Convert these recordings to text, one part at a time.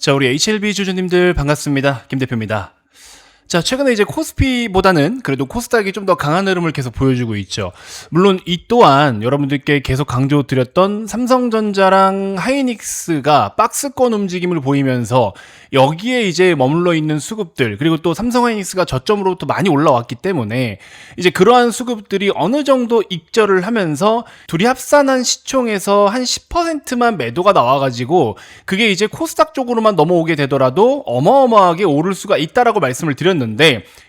자, 우리 HLB 주주님들 반갑습니다. 김 대표입니다. 자, 최근에 이제 코스피보다는 그래도 코스닥이 좀 더 강한 흐름을 계속 보여주고 있죠. 물론 이 또한 여러분들께 계속 강조드렸던 삼성전자랑 하이닉스가 박스권 움직임을 보이면서 여기에 이제 머물러 있는 수급들 그리고 또 삼성 하이닉스가 저점으로부터 많이 올라왔기 때문에 이제 그러한 수급들이 어느 정도 익절을 하면서 둘이 합산한 시총에서 한 10%만 매도가 나와가지고 그게 이제 코스닥 쪽으로만 넘어오게 되더라도 어마어마하게 오를 수가 있다라고 말씀을 드렸는데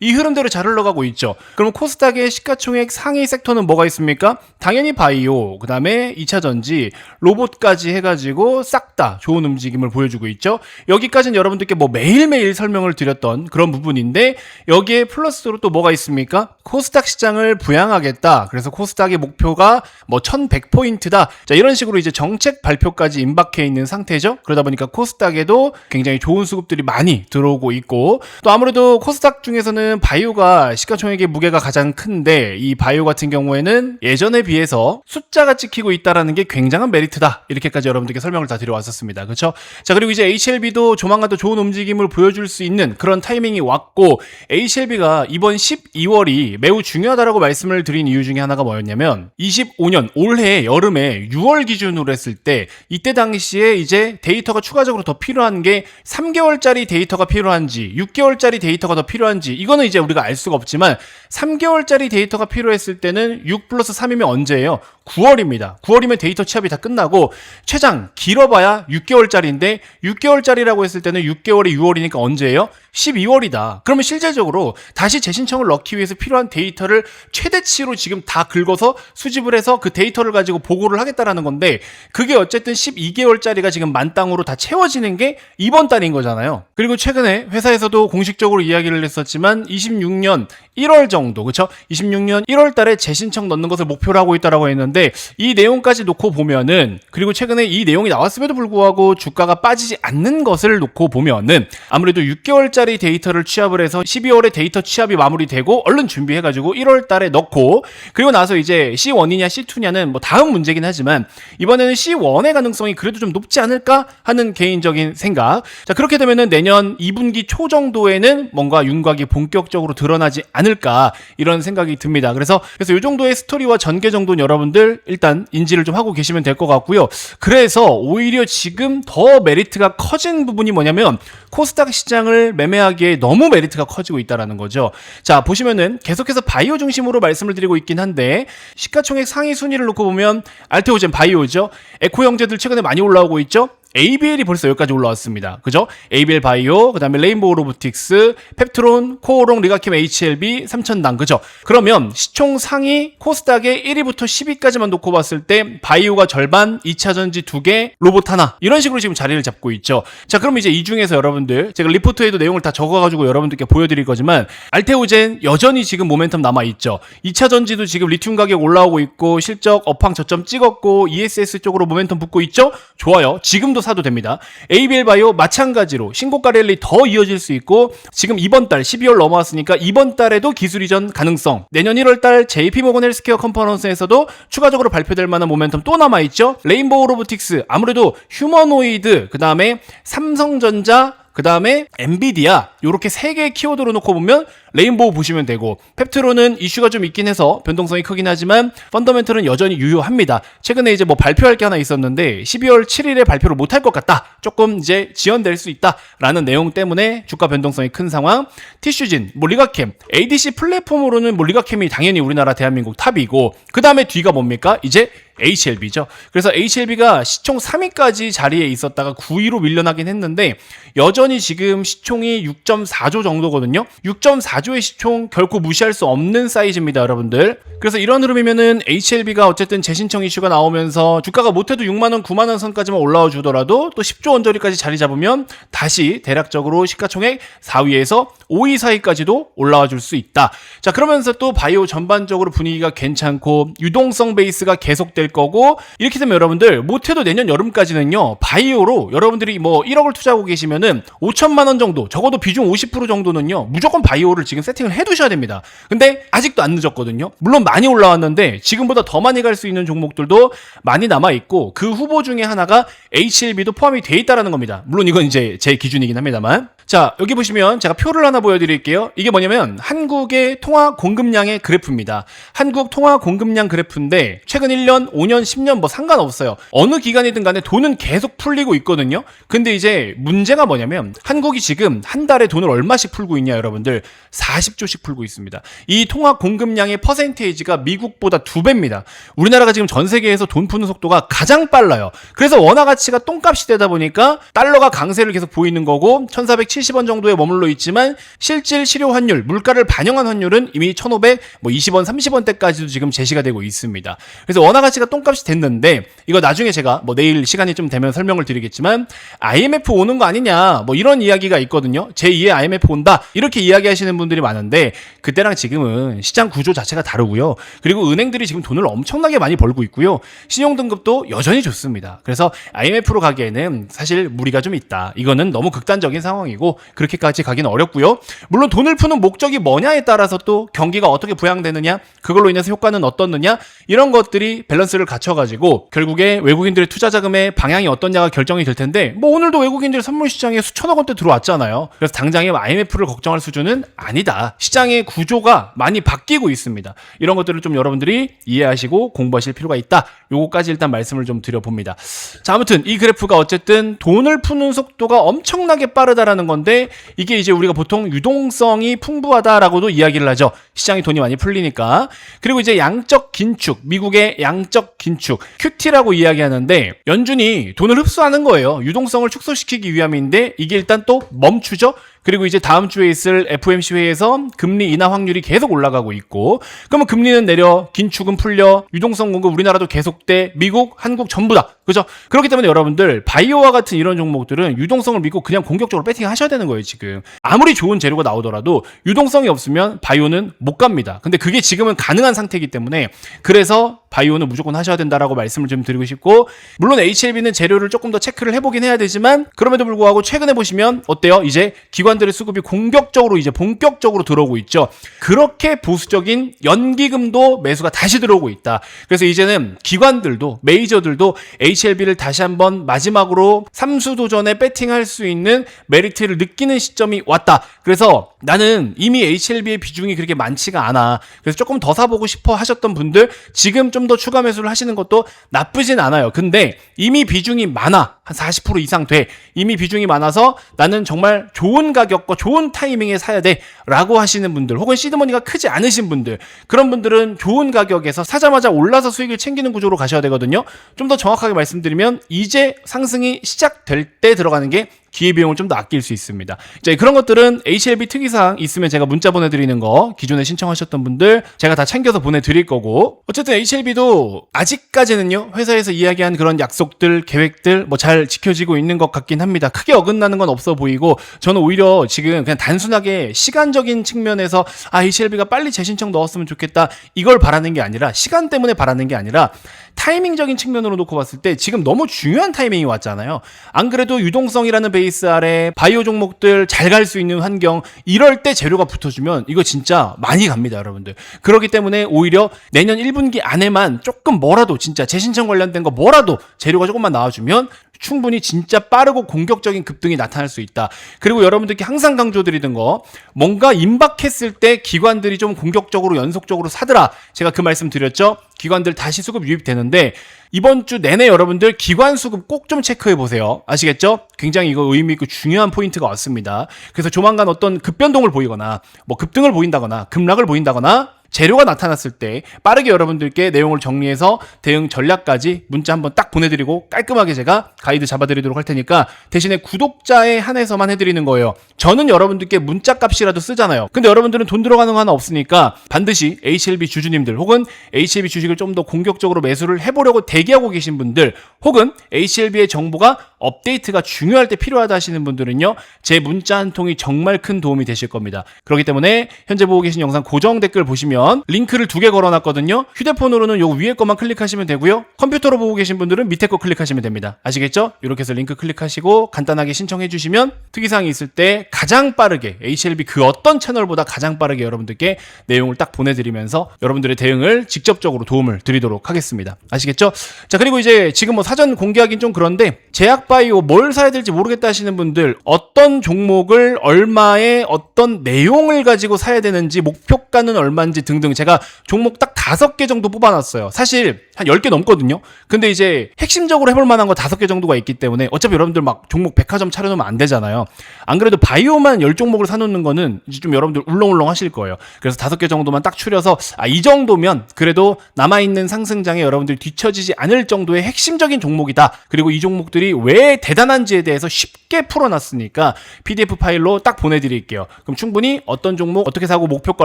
이 흐름대로 잘 흘러가고 있죠. 그럼 코스닥의 시가총액 상위 섹터는 뭐가 있습니까? 당연히 바이오, 그 다음에 2차 전지, 로봇까지 해가지고 싹 다 좋은 움직임을 보여주고 있죠. 여기까지는 여러분들께 뭐 매일매일 설명을 드렸던 그런 부분인데 여기에 플러스로 또 뭐가 있습니까? 코스닥 시장을 부양하겠다. 그래서 코스닥의 목표가 뭐 1100포인트다. 자, 이런 식으로 이제 정책 발표까지 임박해 있는 상태죠. 그러다 보니까 코스닥에도 굉장히 좋은 수급들이 많이 들어오고 있고 또 아무래도 코스 닥 중에서는 바이오가 시가총액의 무게가 가장 큰데 이 바이오 같은 경우에는 예전에 비해서 숫자가 찍히고 있다라는 게 굉장한 메리트다. 이렇게까지 여러분들께 설명을 다 드려왔었습니다. 그렇죠? 자, 그리고 이제 HLB도 조만간 또 좋은 움직임을 보여줄 수 있는 그런 타이밍이 왔고 HLB가 이번 12월이 매우 중요하다라고 말씀을 드린 이유 중에 하나가 뭐였냐면 25년 올해 여름에 6월 기준으로 했을 때 이때 당시에 이제 데이터가 추가적으로 더 필요한 게 3개월짜리 데이터가 필요한지 6개월짜리 데이터가 더 필요한지 이거는 이제 우리가 알 수가 없지만 3개월짜리 데이터가 필요했을 때는 6 플러스 3이면 언제예요? 9월입니다. 9월이면 데이터 취합이 다 끝나고 최장 길어봐야 6개월짜리인데 6개월짜리라고 했을 때는 6개월이 6월이니까 언제예요? 12월이다. 그러면 실질적으로 다시 재신청을 넣기 위해서 필요한 데이터를 최대치로 지금 다 긁어서 수집을 해서 그 데이터를 가지고 보고를 하겠다라는 건데 그게 어쨌든 12개월짜리가 지금 만땅으로 다 채워지는 게 이번 달인 거잖아요. 그리고 최근에 회사에서도 공식적으로 이야기 를 했었지만 26년 1월 정도 그쵸? 26년 1월 달에 재신청 넣는 것을 목표로 하고 있다라고 했는데 이 내용까지 놓고 보면은 그리고 최근에 이 내용이 나왔음에도 불구하고 주가가 빠지지 않는 것을 놓고 보면은 아무래도 6개월짜리 데이터를 취합을 해서 12월에 데이터 취합이 마무리되고 얼른 준비해 가지고 1월 달에 넣고 그리고 나서 이제 C1이냐 C2냐는 뭐 다음 문제긴 하지만 이번에는 C1의 가능성이 그래도 좀 높지 않을까 하는 개인적인 생각. 자 그렇게 되면은 내년 2분기 초 정도에는 뭔가 윤곽이 본격적으로 드러나지 않을까 이런 생각이 듭니다. 그래서 그래서 이 정도의 스토리와 전개 정도는 여러분들 일단 인지를 좀 하고 계시면 될 것 같고요. 그래서 오히려 지금 더 메리트가 커진 부분이 뭐냐면 코스닥 시장을 매매하기에 너무 메리트가 커지고 있다라는 거죠. 자 보시면은 계속해서 바이오 중심으로 말씀을 드리고 있긴 한데 시가총액 상위 순위를 놓고 보면 알테오젠 바이오죠. 에코 형제들 최근에 많이 올라오고 있죠. ABL이 벌써 여기까지 올라왔습니다. 그죠? ABL 바이오, 그 다음에 레인보우 로보틱스, 펩트론, 코오롱, 리가킴 HLB, 삼천당. 그죠? 그러면 시총 상위 코스닥의 1위부터 10위까지만 놓고 봤을 때 바이오가 절반, 2차 전지 2개, 로봇 하나. 이런 식으로 지금 자리를 잡고 있죠. 자, 그럼 이제 이 중에서 여러분들, 제가 리포트에도 내용을 다 적어가지고 여러분들께 보여드릴 거지만, 알테오젠 여전히 지금 모멘텀 남아있죠. 2차 전지도 지금 리튬 가격 올라오고 있고, 실적 업황 저점 찍었고, ESS 쪽으로 모멘텀 붙고 있죠? 좋아요. 지금도 사도 됩니다. ABL 바이오 마찬가지로 신고가 랠리 더 이어질 수 있고 지금 이번 달 12월 넘어왔으니까 이번 달에도 기술 이전 가능성. 내년 1월 달 JP 모건 헬스케어 컨퍼런스에서도 추가적으로 발표될 만한 모멘텀 또 남아 있죠. 레인보우 로보틱스 아무래도 휴머노이드 그다음에 삼성전자 그 다음에 엔비디아 요렇게 세 개의 키워드로 놓고 보면 레인보우 보시면 되고 펩트로는 이슈가 좀 있긴 해서 변동성이 크긴 하지만 펀더멘털은 여전히 유효합니다. 최근에 이제 뭐 발표할 게 하나 있었는데 12월 7일에 발표를 못할 것 같다. 조금 이제 지연될 수 있다라는 내용 때문에 주가 변동성이 큰 상황. 티슈진, 뭐 리가캠, ADC 플랫폼으로는 뭐 리가캠이 당연히 우리나라 대한민국 탑이고 그 다음에 뒤가 뭡니까? 이제 HLB죠. 그래서 HLB가 시총 3위까지 자리에 있었다가 9위로 밀려나긴 했는데 여전히 지금 시총이 6.4조 정도거든요. 6.4조의 시총 결코 무시할 수 없는 사이즈입니다, 여러분들. 그래서 이런 흐름이면은 HLB가 어쨌든 재신청 이슈가 나오면서 주가가 못해도 6만 원, 9만 원 선까지만 올라와 주더라도 또 10조 원저리까지 자리 잡으면 다시 대략적으로 시가총액 4위에서 5위 사이까지도 올라와 줄 수 있다. 자, 그러면서 또 바이오 전반적으로 분위기가 괜찮고 유동성 베이스가 계속될 거고 이렇게 되면 여러분들 못해도 내년 여름까지는요. 바이오로 여러분들이 뭐 1억을 투자하고 계시면은 5천만 원 정도 적어도 비중 50% 정도는요. 무조건 바이오를 지금 세팅을 해 두셔야 됩니다. 근데 아직도 안 늦었거든요. 물론 많이 올라왔는데 지금보다 더 많이 갈 수 있는 종목들도 많이 남아 있고 그 후보 중에 하나가 HLB도 포함이 돼 있다라는 겁니다. 물론 이건 이제 제 기준이긴 합니다만. 자, 여기 보시면 제가 표를 하나 보여드릴게요. 이게 뭐냐면 한국의 통화 공급량의 그래프입니다. 한국 통화 공급량 그래프인데 최근 1년, 5년, 10년 뭐 상관없어요. 어느 기간이든 간에 돈은 계속 풀리고 있거든요. 근데 이제 문제가 뭐냐면 한국이 지금 한 달에 돈을 얼마씩 풀고 있냐 여러분들 40조씩 풀고 있습니다. 이 통화 공급량의 퍼센테이지가 미국보다 두 배입니다. 우리나라가 지금 전 세계에서 돈 푸는 속도가 가장 빨라요. 그래서 원화 가치가 똥값이 되다 보니까 달러가 강세를 계속 보이는 거고 1470원 정도에 머물러 있지만 실질 실효 환율, 물가를 반영한 환율은 이미 1500, 뭐 20원, 30원대까지도 지금 제시가 되고 있습니다. 그래서 원화 가치가 똥값이 됐는데 이거 나중에 제가 뭐 내일 시간이 좀 되면 설명을 드리겠지만 IMF 오는 거 아니냐 뭐 이런 이야기가 있거든요. 제2의 IMF 온다 이렇게 이야기하시는 분들이 많은데 그때랑 지금은 시장 구조 자체가 다르고요. 그리고 은행들이 지금 돈을 엄청나게 많이 벌고 있고요. 신용 등급도 여전히 좋습니다. 그래서 IMF로 가기에는 사실 무리가 좀 있다. 이거는 너무 극단적인 상황이고 그렇게까지 가기는 어렵고요. 물론 돈을 푸는 목적이 뭐냐에 따라서 또 경기가 어떻게 부양되느냐, 그걸로 인해서 효과는 어떻느냐 이런 것들이 밸런스를 갖춰가지고 결국에 외국인들의 투자 자금의 방향이 어떠냐가 결정이 될 텐데 뭐 오늘도 외국인들 선물 시장에 수천억 원대 들어왔잖아요. 그래서 당장에 IMF를 걱정할 수준은 아니다. 시장의 구조가 많이 바뀌고 있습니다. 이런 것들을 좀 여러분들이 이해하시고 공부하실 필요가 있다. 요거까지 일단 말씀을 좀 드려봅니다. 자, 아무튼 이 그래프가 어쨌든 돈을 푸는 속도가 엄청나게 빠르다라는 건데 이게 이제 우리가 보통 유동성이 풍부하다라고도 이야기를 하죠. 시장에 돈이 많이 풀리니까. 그리고 이제 양적 긴축, 미국의 양적 긴축, QT라고 이야기하는데 연준이 돈을 흡수하는 거예요. 유동성을 축소시키기 위함인데 이게 일단 또 멈추죠. 그리고 이제 다음 주에 있을 FOMC 회의에서 금리 인하 확률이 계속 올라가고 있고 그러면 금리는 내려 긴축은 풀려 유동성 공급 우리나라도 계속돼 미국 한국 전부 다. 그죠? 그렇기 때문에 여러분들 바이오와 같은 이런 종목들은 유동성을 믿고 그냥 공격적으로 배팅 하셔야 되는 거예요 지금. 아무리 좋은 재료가 나오더라도 유동성이 없으면 바이오는 못 갑니다. 근데 그게 지금은 가능한 상태이기 때문에 그래서 바이오는 무조건 하셔야 된다라고 말씀을 좀 드리고 싶고 물론 HLB는 재료를 조금 더 체크를 해보긴 해야 되지만 그럼에도 불구하고 최근에 보시면 어때요? 이제 기관 들의 수급이 공격적으로 이제 본격적으로 들어오고 있죠. 그렇게 보수적인 연기금도 매수가 다시 들어오고 있다. 그래서 이제는 기관들도 메이저들도 HLB를 다시 한번 마지막으로 삼수 도전에 배팅할 수 있는 메리트를 느끼는 시점이 왔다. 그래서 나는 이미 HLB의 비중이 그렇게 많지가 않아 그래서 조금 더 사보고 싶어 하셨던 분들 지금 좀 더 추가 매수를 하시는 것도 나쁘진 않아요. 근데 이미 비중이 많아. 한 40% 이상 돼. 이미 비중이 많아서 나는 정말 좋은 가격과 좋은 타이밍에 사야 돼. 라고 하시는 분들, 혹은 시드머니가 크지 않으신 분들, 그런 분들은 좋은 가격에서 사자마자 올라서 수익을 챙기는 구조로 가셔야 되거든요. 좀 더 정확하게 말씀드리면, 이제 상승이 시작될 때 들어가는 게 기회비용을 좀 더 아낄 수 있습니다. 자, 그런 것들은 HLB 특이사항 있으면 제가 문자 보내드리는 거 기존에 신청하셨던 분들 제가 다 챙겨서 보내드릴 거고 어쨌든 HLB도 아직까지는요 회사에서 이야기한 그런 약속들 계획들 뭐 잘 지켜지고 있는 것 같긴 합니다. 크게 어긋나는 건 없어 보이고 저는 오히려 지금 그냥 단순하게 시간적인 측면에서 아 HLB가 빨리 재신청 넣었으면 좋겠다 이걸 바라는 게 아니라 시간 때문에 바라는 게 아니라 타이밍적인 측면으로 놓고 봤을 때 지금 너무 중요한 타이밍이 왔잖아요. 안 그래도 유동성이라는 베이 스 아래 바이오 종목들 잘 갈 수 있는 환경 이럴 때 재료가 붙어주면 이거 진짜 많이 갑니다, 여러분들. 그렇기 때문에 오히려 내년 1분기 안에만 조금 뭐라도 진짜 재신청 관련된 거 뭐라도 재료가 조금만 나와주면 충분히 진짜 빠르고 공격적인 급등이 나타날 수 있다. 그리고 여러분들께 항상 강조드리던 거 뭔가 임박했을 때 기관들이 좀 공격적으로 연속적으로 사더라. 제가 그 말씀 드렸죠. 기관들 다시 수급 유입되는데 이번 주 내내 여러분들 기관 수급 꼭 좀 체크해 보세요. 아시겠죠? 굉장히 이거 의미 있고 중요한 포인트가 왔습니다. 그래서 조만간 어떤 급변동을 보이거나 뭐 급등을 보인다거나 급락을 보인다거나 재료가 나타났을 때 빠르게 여러분들께 내용을 정리해서 대응 전략까지 문자 한번 딱 보내드리고 깔끔하게 제가 가이드 잡아드리도록 할 테니까 대신에 구독자에 한해서만 해드리는 거예요. 저는 여러분들께 문자 값이라도 쓰잖아요. 근데 여러분들은 돈 들어가는 거 하나 없으니까 반드시 HLB 주주님들 혹은 HLB 주식을 좀 더 공격적으로 매수를 해보려고 대기하고 계신 분들 혹은 HLB의 정보가 업데이트가 중요할 때 필요하다 하시는 분들은요. 제 문자 한 통이 정말 큰 도움이 되실 겁니다. 그렇기 때문에 현재 보고 계신 영상 고정 댓글 보시면 링크를 두 개 걸어놨거든요. 휴대폰으로는 요 위에 것만 클릭하시면 되고요. 컴퓨터로 보고 계신 분들은 밑에 거 클릭하시면 됩니다. 아시겠죠? 이렇게 해서 링크 클릭하시고 간단하게 신청해 주시면 특이사항이 있을 때 가장 빠르게 HLB 그 어떤 채널보다 가장 빠르게 여러분들께 내용을 딱 보내드리면서 여러분들의 대응을 직접적으로 도움을 드리도록 하겠습니다. 아시겠죠? 자 그리고 이제 지금 뭐 사전 공개하긴 좀 그런데 제약 바이오 뭘 사야 될지 모르겠다 하시는 분들 어떤 종목을 얼마에 어떤 내용을 가지고 사야 되는지 목표가는 얼마인지 등등 제가 종목 딱 다섯 개 정도 뽑아놨어요. 사실 한 10개 넘거든요. 근데 이제 핵심적으로 해볼 만한 거 다섯 개 정도가 있기 때문에 어차피 여러분들 막 종목 백화점 차려놓으면 안 되잖아요. 안 그래도 바이오만 10종목을 사놓는 거는 이제 좀 여러분들 울렁울렁 하실 거예요. 그래서 다섯 개 정도만 딱 추려서 아, 이 정도면 그래도 남아있는 상승장에 여러분들 뒤처지지 않을 정도의 핵심적인 종목이다. 그리고 이 종목들이 왜 대단한지에 대해서 쉽게 풀어놨으니까 PDF 파일로 딱 보내드릴게요. 그럼 충분히 어떤 종목 어떻게 사고 목표가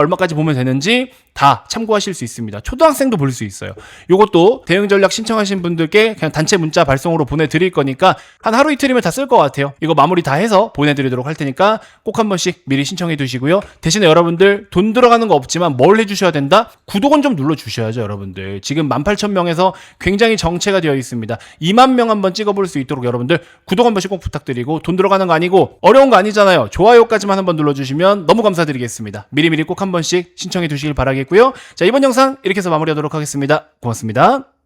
얼마까지 보면 되는지 다 참고하실 수 있습니다. 초등학생도 볼 수 있어요. 요것도 대응 전략 신청하신 분들께 그냥 단체 문자 발송으로 보내드릴 거니까 한 하루 이틀이면 다 쓸 것 같아요. 이거 마무리 다 해서 보내드리도록 할 테니까 꼭 한 번씩 미리 신청해 두시고요. 대신에 여러분들 돈 들어가는 거 없지만 뭘 해주셔야 된다? 구독은 좀 눌러 주셔야죠, 여러분들. 지금 18,000명에서 굉장히 정체가 되어 있습니다. 2만 명 한번 찍어볼 수 있도록 여러분들 구독 한 번씩 꼭 부탁드리고 돈 들어가는 거 아니고 어려운 거 아니잖아요. 좋아요까지만 한번 눌러주시면 너무 감사드리겠습니다. 미리미리 꼭 한 번씩 신청해 두시길 바라겠고요. 자, 이번 영상 이렇게 해서 마무리하도록 하겠습니다. 고맙습니다.